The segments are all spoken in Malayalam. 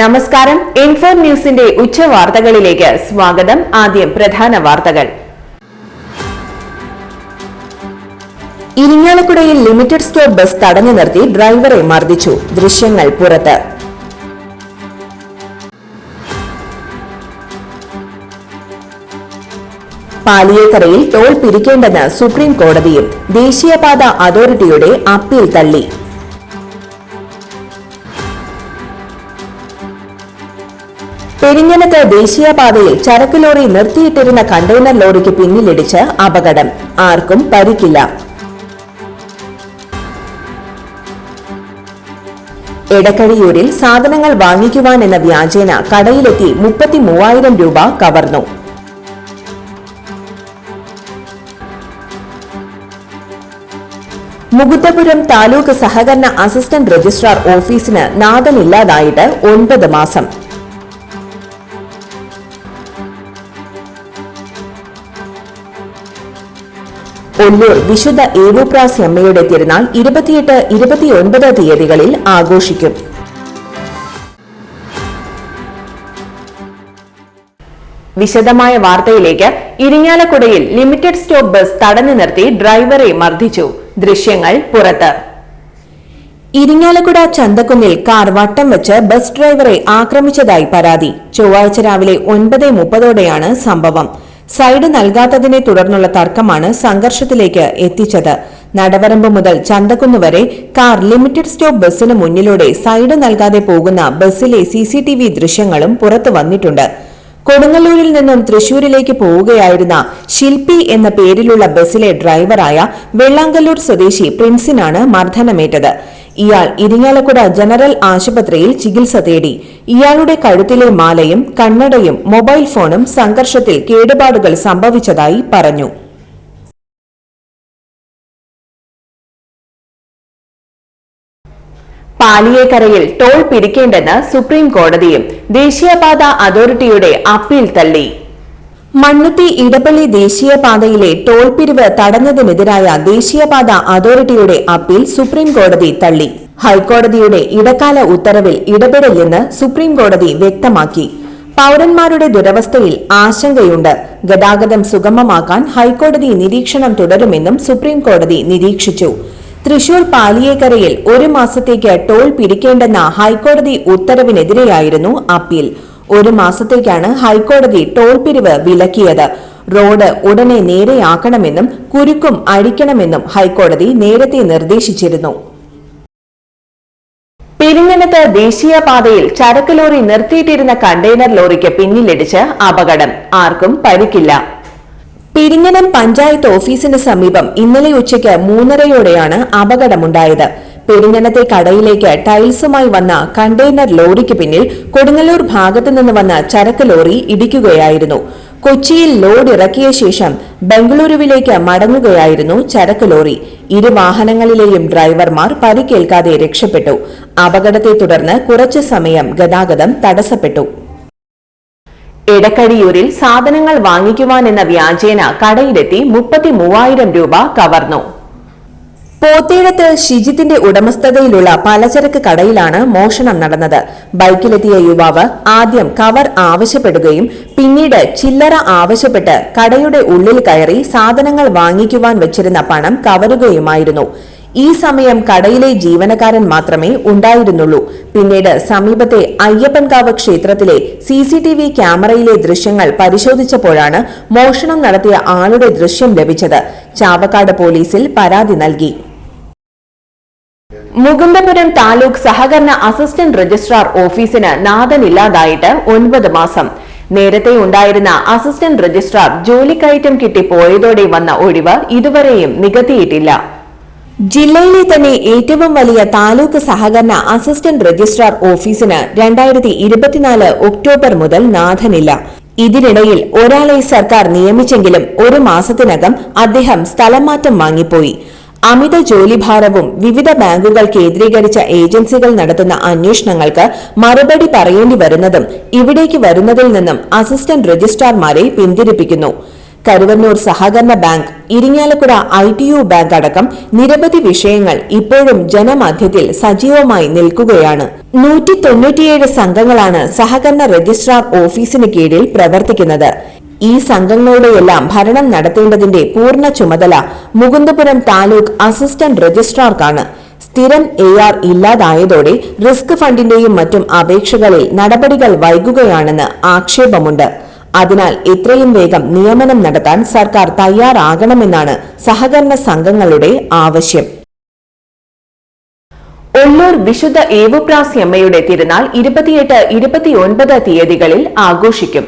നമസ്കാരം. ഇൻഫോ ന്യൂസിന്റെ ഉച്ച വാർത്തകളിലേക്ക് സ്വാഗതം. ആദ്യം പ്രധാന വാർത്തകൾ. ഇരിങ്ങാലക്കുടയിൽ ലിമിറ്റഡ് സ്റ്റോർ ബസ് തടഞ്ഞു നിർത്തി ഡ്രൈവറെ മർദ്ദിച്ചു. ദൃശ്യങ്ങൾ പുറത്ത്. പാലിയേക്കരയിൽ ടോൾ പിരിക്കേണ്ടെന്ന് സുപ്രീം കോടതിയും ദേശീയപാത അതോറിറ്റിയുടെ അപ്പീൽ തള്ളി. പെരിഞ്ഞനത്ത് ദേശീയപാതയിൽ ചരക്ക് ലോറി നിർത്തിയിട്ടിരുന്ന കണ്ടെയ്നർ ലോറിക്ക് പിന്നിലിടിച്ച് അപകടം. ആർക്കും പരിക്കില്ല. എടക്കഴിയൂരിൽ സാധനങ്ങൾ വാങ്ങിക്കുവാൻ എന്ന വ്യാജേന കടയിലെത്തി മുപ്പത്തി മൂവായിരം രൂപ കവർന്നു. മുകുന്ദപുരം താലൂക്ക് സഹകരണ അസിസ്റ്റന്റ് രജിസ്ട്രാർ ഓഫീസിന് നാഥനില്ലാതായിട്ട് ഒൻപത് മാസം. ഒല്ലൂർ വിശുദ്ധ ഏവുപ്രാസി അമ്മയുടെ തിരുനാൾ ഇരുപത്തിയെട്ട് ഇരുപത്തിയൊൻപത് തീയതികളിൽ ആഘോഷിക്കും. വിശദമായ വാർത്തയിലേക്ക് ഇരിങ്ങാലക്കുടയിൽ ലിമിറ്റഡ് സ്റ്റോപ്പ് ബസ് തടഞ്ഞു നിർത്തി ഡ്രൈവറെ മർദ്ദിച്ചു. ദൃശ്യങ്ങൾ പുറത്ത്. ഇരിങ്ങാലക്കുട ചന്തക്കുന്നിൽ കാർ വട്ടം വെച്ച് ബസ് ഡ്രൈവറെ ആക്രമിച്ചതായി പരാതി. ചൊവ്വാഴ്ച രാവിലെ ഒൻപത് മുപ്പതോടെയാണ് സംഭവം. സൈഡ് നൽകാത്തതിനെ തുടർന്നുള്ള തർക്കമാണ് സംഘർഷത്തിലേക്ക് എത്തിച്ചത്. നടവരമ്പ് മുതൽ ചന്തക്കുന്ന് വരെ കാർ ലിമിറ്റഡ് സ്റ്റോപ്പ് ബസ്സിന് മുന്നിലൂടെ സൈഡ് നൽകാതെ പോകുന്ന ബസ്സിലെ സിസിടിവി ദൃശ്യങ്ങളും പുറത്തു വന്നിട്ടുണ്ട്. കൊടുങ്ങല്ലൂരിൽ നിന്നും തൃശൂരിലേക്ക് പോവുകയായിരുന്ന ശില്പി എന്ന പേരിലുള്ള ബസ്സിലെ ഡ്രൈവറായ വെള്ളാങ്കല്ലൂർ സ്വദേശി പ്രിൻസിനാണ് മർദ്ദനമേറ്റത്. ഇയാൾ ഇരിങ്ങാലക്കുട ജനറൽ ആശുപത്രിയിൽ ചികിത്സ തേടി. ഇയാളുടെ കഴുത്തിലെ മാലയും കണ്ണടയും മൊബൈൽ ഫോണും സംഘർഷത്തിൽ കേടുപാടുകൾ സംഭവിച്ചതായി പറഞ്ഞു. പാലിയേക്കരയിൽ ടോൾ പിരിക്കേണ്ടെന്ന് സുപ്രീം കോടതിയും ദേശീയപാത അതോറിറ്റിയുടെ അപ്പീൽ തള്ളി. മണ്ണുത്തി ഇടപ്പള്ളി ദേശീയപാതയിലെ ടോൾ പിരിവ് തടഞ്ഞതിനെതിരായ ദേശീയപാത അതോറിറ്റിയുടെ അപ്പീൽ സുപ്രീം കോടതി തള്ളി. ഹൈക്കോടതിയുടെ ഇടക്കാല ഉത്തരവിൽ ഇടപെടില്ലെന്ന് സുപ്രീം കോടതി വ്യക്തമാക്കി. പൌരന്മാരുടെ ദുരവസ്ഥയിൽ ആശങ്കയുണ്ട്. ഗതാഗതം സുഗമമാക്കാൻ ഹൈക്കോടതി നിരീക്ഷണം തുടരുമെന്നും സുപ്രീം കോടതി നിരീക്ഷിച്ചു. തൃശൂർ പാലിയേക്കരയിൽ ഒരു മാസത്തേക്ക് ടോൾ പിരിക്കേണ്ടെന്ന ഹൈക്കോടതി ഉത്തരവിനെതിരെയായിരുന്നു അപ്പീൽ. ഒരു മാസത്തേക്കാണ് ഹൈക്കോടതി ടോൾ പിരിവ് വിലക്കിയത്. റോഡ് ഉടനെ നേരെയാക്കണമെന്നും കുരുക്കും അഴിക്കണമെന്നും ഹൈക്കോടതി നേരത്തെ നിർദ്ദേശിച്ചിരുന്നു. പെരിങ്ങനത്ത് ദേശീയപാതയിൽ ചരക്ക് ലോറി നിർത്തിയിട്ടിരുന്ന കണ്ടെയ്നർ ലോറിക്ക് പിന്നിലിടിച്ച് അപകടം. ആർക്കും പരിക്കില്ല. പെരിങ്ങനം പഞ്ചായത്ത് ഓഫീസിന് സമീപം ഇന്നലെ ഉച്ചയ്ക്ക് മൂന്നരയോടെയാണ് അപകടമുണ്ടായത്. പെരിഞ്ഞനത്തെ കടയിലേക്ക് ടൈൽസുമായി വന്ന കണ്ടെയ്നർ ലോറിക്ക് പിന്നിൽ കൊടുങ്ങല്ലൂർ ഭാഗത്തു നിന്ന് വന്ന ചരക്ക് ലോറി ഇടിക്കുകയായിരുന്നു. കൊച്ചിയിൽ ലോഡ് ഇറക്കിയ ശേഷം ബംഗളൂരുവിലേക്ക് മടങ്ങുകയായിരുന്നു ചരക്ക് ലോറി. ഇരു വാഹനങ്ങളിലെയും ഡ്രൈവർമാർ പരിക്കേൽക്കാതെ രക്ഷപ്പെട്ടു. അപകടത്തെ തുടർന്ന് കുറച്ചു സമയം ഗതാഗതം തടസ്സപ്പെട്ടു. എടക്കടിയൂരിൽ സാധനങ്ങൾ വാങ്ങിക്കുവാനെന്ന വ്യാജേന കടയിലെത്തി മുപ്പത്തി രൂപ കവർന്നു. പോത്തേഴത്ത് ഷിജിത്തിന്റെ ഉടമസ്ഥതയിലുള്ള പലചരക്ക് കടയിലാണ് മോഷണം നടന്നത്. ബൈക്കിലെത്തിയ യുവാവ് ആദ്യം കവർ ആവശ്യപ്പെടുകയും പിന്നീട് ചില്ലറ ആവശ്യപ്പെട്ട് കടയുടെ ഉള്ളിൽ കയറി സാധനങ്ങൾ വാങ്ങിക്കുവാൻ വെച്ചിരുന്ന പണം കവരുകയുമായിരുന്നു. ഈ സമയം കടയിലെ ജീവനക്കാരൻ മാത്രമേ ഉണ്ടായിരുന്നുള്ളൂ. പിന്നീട് സമീപത്തെ അയ്യപ്പൻകാവ് ക്ഷേത്രത്തിലെ സി സി ടി വി ക്യാമറയിലെ ദൃശ്യങ്ങൾ പരിശോധിച്ചപ്പോഴാണ് മോഷണം നടത്തിയ ആളുടെ ദൃശ്യം ലഭിച്ചത്. ചാവക്കാട് പോലീസിൽ പരാതി നൽകി. മുകുന്ദപുരം താലൂക്ക് സഹകരണ അസിസ്റ്റന്റ് രജിസ്ട്രാർ ഓഫീസിന് നാഥനില്ലാതായിട്ട് ഒൻപത് മാസം. നേരത്തെ ഉണ്ടായിരുന്ന അസിസ്റ്റന്റ് രജിസ്ട്രാർ ജോലിക്കയറ്റം കിട്ടി പോയതോടെ വന്ന ഒഴിവ് ഇതുവരെയും നികത്തിയിട്ടില്ല. ജില്ലയിലെ തന്നെ ഏറ്റവും വലിയ താലൂക്ക് സഹകരണ അസിസ്റ്റന്റ് രജിസ്ട്രാർ ഓഫീസിന് രണ്ടായിരത്തി ഇരുപത്തിനാല് ഒക്ടോബർ മുതൽ നാഥനില്ല. ഇതിനിടയിൽ ഒരാളെ സർക്കാർ നിയമിച്ചെങ്കിലും ഒരു മാസത്തിനകം അദ്ദേഹം സ്ഥലം മാറ്റം വാങ്ങിപ്പോയി. അമിത ജോലിഭാരവും വിവിധ ബാങ്കുകൾ കേന്ദ്രീകരിച്ച ഏജൻസികൾ നടത്തുന്ന അന്വേഷണങ്ങൾക്ക് മറുപടി പറയേണ്ടി വരുന്നതും ഇവിടേക്ക് വരുന്നതിൽ നിന്നും അസിസ്റ്റന്റ് രജിസ്ട്രാർമാരെ പിന്തിരിപ്പിക്കുന്നു. കരുവന്നൂർ സഹകരണ bank Irinjalakuda I T U bank അടക്കം നിരവധി വിഷയങ്ങൾ ഇപ്പോഴും ജനമധ്യത്തിൽ സജീവമായി നിൽക്കുകയാണ്. നൂറ്റി തൊണ്ണൂറ്റിയേഴ് സംഘങ്ങളാണ് സഹകരണ രജിസ്ട്രാർ ഓഫീസിന് കീഴിൽ പ്രവർത്തിക്കുന്നത്. ഈ സംഘങ്ങളുടെയെല്ലാം ഭരണം നടത്തേണ്ടതിന്റെ പൂർണ ചുമതല മുകുന്ദപുരം താലൂക്ക് അസിസ്റ്റന്റ് രജിസ്ട്രാർക്കാണ്. സ്ഥിരം എ ആർ ഇല്ലാതായതോടെ റിസ്ക് ഫണ്ടിന്റെയും മറ്റും അപേക്ഷകളിൽ നടപടികൾ വൈകുകയാണെന്ന് ആക്ഷേപമുണ്ട്. അതിനാൽ എത്രയും വേഗം നിയമനം നടത്താൻ സർക്കാർ തയ്യാറാകണമെന്നാണ് സഹകരണ സംഘങ്ങളുടെ ആവശ്യം. ഒള്ളൂർ വിശുദ്ധ ഏവുപ്രാസ്യമ്മയുടെ തിരുനാൾ ഇരുപത്തിയെട്ട് ഇരുപത്തിയൊൻപത് തീയതികളിൽ ആഘോഷിക്കും.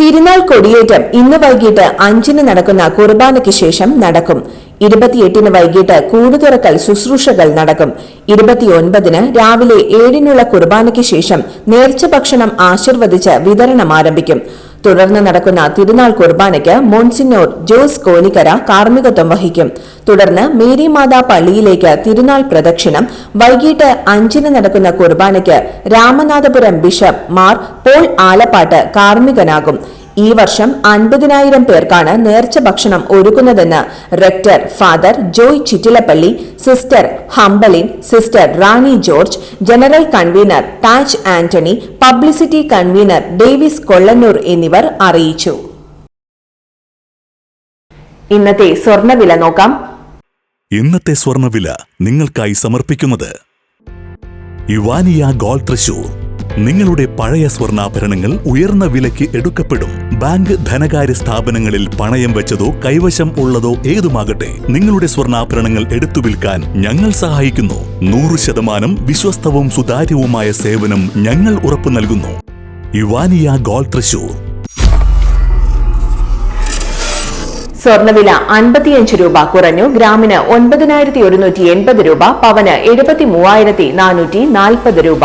തിരുനാൾ കൊടിയേറ്റം ഇന്ന് വൈകിട്ട് അഞ്ചിന് നടക്കുന്ന കുർബാനയ്ക്ക് ശേഷം നടക്കും. ഇരുപത്തിയെട്ടിന് വൈകിട്ട് കൂടുതുറക്കൽ ശുശ്രൂഷകൾ നടക്കും. ഇരുപത്തിയൊൻപതിന് രാവിലെ ഏഴിനുള്ള കുർബാനയ്ക്ക് ശേഷം നേർച്ച ഭക്ഷണം ആശീർവദിച്ച് വിതരണം ആരംഭിക്കും. തുടർന്ന് നടക്കുന്ന തിരുനാൾ കുർബാനയ്ക്ക് മോൺസിനോർ ജോസ് കോലിക്കര കാർമ്മികത്വം വഹിക്കും. തുടർന്ന് മേരി മാതാ പള്ളിയിലേക്ക് തിരുനാൾ പ്രദക്ഷിണം. വൈകിട്ട് അഞ്ചിന് നടക്കുന്ന കുർബാനയ്ക്ക് രാമനാഥപുരം ബിഷപ്പ് മാർ പോൾ ആലപ്പാട്ട് കാർമ്മികനാകും. ഈ വർഷം അൻപതിനായിരം പേർക്കാണ് നേർച്ച ഭക്ഷണം ഒരുക്കുന്നതെന്ന് rector father Joy Chittilappilly sister Humbeline sister Rani George general convener Taj Antony publicity convener Davis Kollannur എന്നിവർ അറിയിച്ചു. ഇന്നത്തെ സ്വർണവില നോക്കാം. ഇന്നത്തെ സ്വർണവില നിങ്ങൾക്കായി സമർപ്പിക്കുന്നത് യുവാനിയ ഗോൾ തൃശൂർ. നിങ്ങളുടെ പഴയ സ്വർണാഭരണങ്ങൾ ഉയർന്ന വിലയ്ക്ക് എടുക്കപ്പെടും. ബാങ്ക് ധനകാര്യ സ്ഥാപനങ്ങളിൽ പണയം വെച്ചതോ കൈവശം ഉള്ളതോ ഏതുമാകട്ടെ നിങ്ങളുടെ സ്വർണാഭരണങ്ങൾ എടുത്തു വിൽക്കാൻ ഞങ്ങൾ സഹായിക്കുന്നു. നൂറ് ശതമാനം വിശ്വസ്തവും സുതാര്യവുമായ സേവനം ഞങ്ങൾ ഉറപ്പു നൽകുന്നു. യുവാനിയ ഗോൾ തൃശൂർ. സ്വർണവില അൻപത്തിയഞ്ച് രൂപ കുറഞ്ഞു. ഗ്രാമിന് ഒൻപതിനായിരത്തി ഒരുന്നൂറ്റി എൺപത് രൂപ പവന് എഴുപത്തി മൂവായിരത്തി നാനൂറ്റി നാൽപ്പത് രൂപ.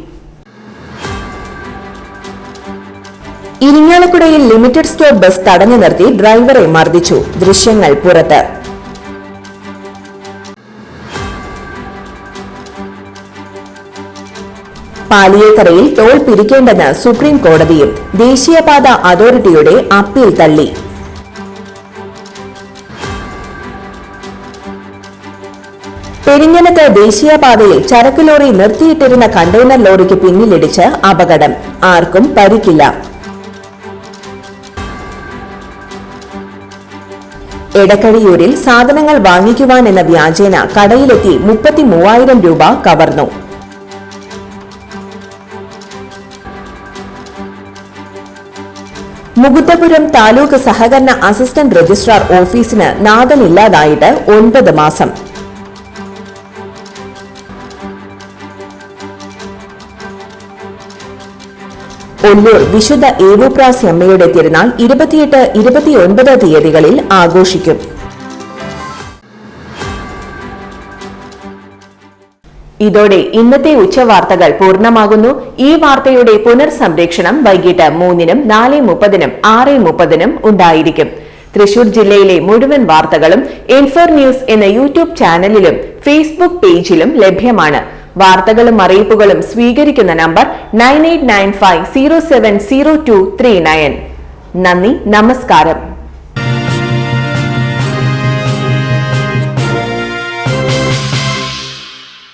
ഇരിങ്ങാലക്കുടയിൽ ലിമിറ്റഡ് സ്റ്റോർ ബസ് തടഞ്ഞു നിർത്തി ഡ്രൈവറെ മർദ്ദിച്ചു. ദൃശ്യങ്ങൾ പുറത്ത്. പാലിയേക്കരയിൽ ടോൾ പിരിക്കേണ്ടെന്ന് സുപ്രീം കോടതിയും ദേശീയപാത അതോറിറ്റിയുടെ അപ്പീൽ തള്ളി. പെരിഞ്ഞനത്ത് ദേശീയപാതയിൽ ചരക്ക് ലോറി നിർത്തിയിട്ടിരുന്ന കണ്ടെയ്നർ ലോറിക്ക് പിന്നിലിടിച്ച് അപകടം. ആർക്കും പരിക്കില്ല. എടക്കഴിയൂരിൽ സാധനങ്ങൾ വാങ്ങിക്കുവാൻ എന്ന വ്യാജേന കടയിലെത്തി മുപ്പത്തി മൂവായിരം രൂപ കവർന്നു. മുകുന്ദപുരം താലൂക്ക് സഹകരണ അസിസ്റ്റന്റ് രജിസ്ട്രാർ ഓഫീസിന് നാഥനില്ലാതായിട്ട് ഒൻപത് മാസം. ഒല്ലൂർ വിശുദ്ധ ഏവൂപ്രാസി അമ്മയുടെ തിരുനാൾ ഇരുപത്തിയെട്ട് ഇരുപത്തിയൊൻപത് തീയതികളിൽ ആഘോഷിക്കും. ഇതോടെ ഇന്നത്തെ ഉച്ചവാർത്തകൾ പൂർണമാകുന്നു. ഈ വാർത്തയുടെ പുനർസംരക്ഷണം വൈകിട്ട് മൂന്നിനും നാല് മുപ്പതിനും ആറ് മുപ്പതിനും ഉണ്ടായിരിക്കും. തൃശൂർ ജില്ലയിലെ മുഴുവൻ വാർത്തകളും ഇൻഫോർ ന്യൂസ് എന്ന യൂട്യൂബ് ചാനലിലും ഫേസ്ബുക്ക് പേജിലും ലഭ്യമാണ്. വാർത്തകളും അറിയിപ്പുകളും സ്വീകരിക്കുന്ന number nine eight nine five zero seven zero two three nine. നന്ദി നമസ്കാരം.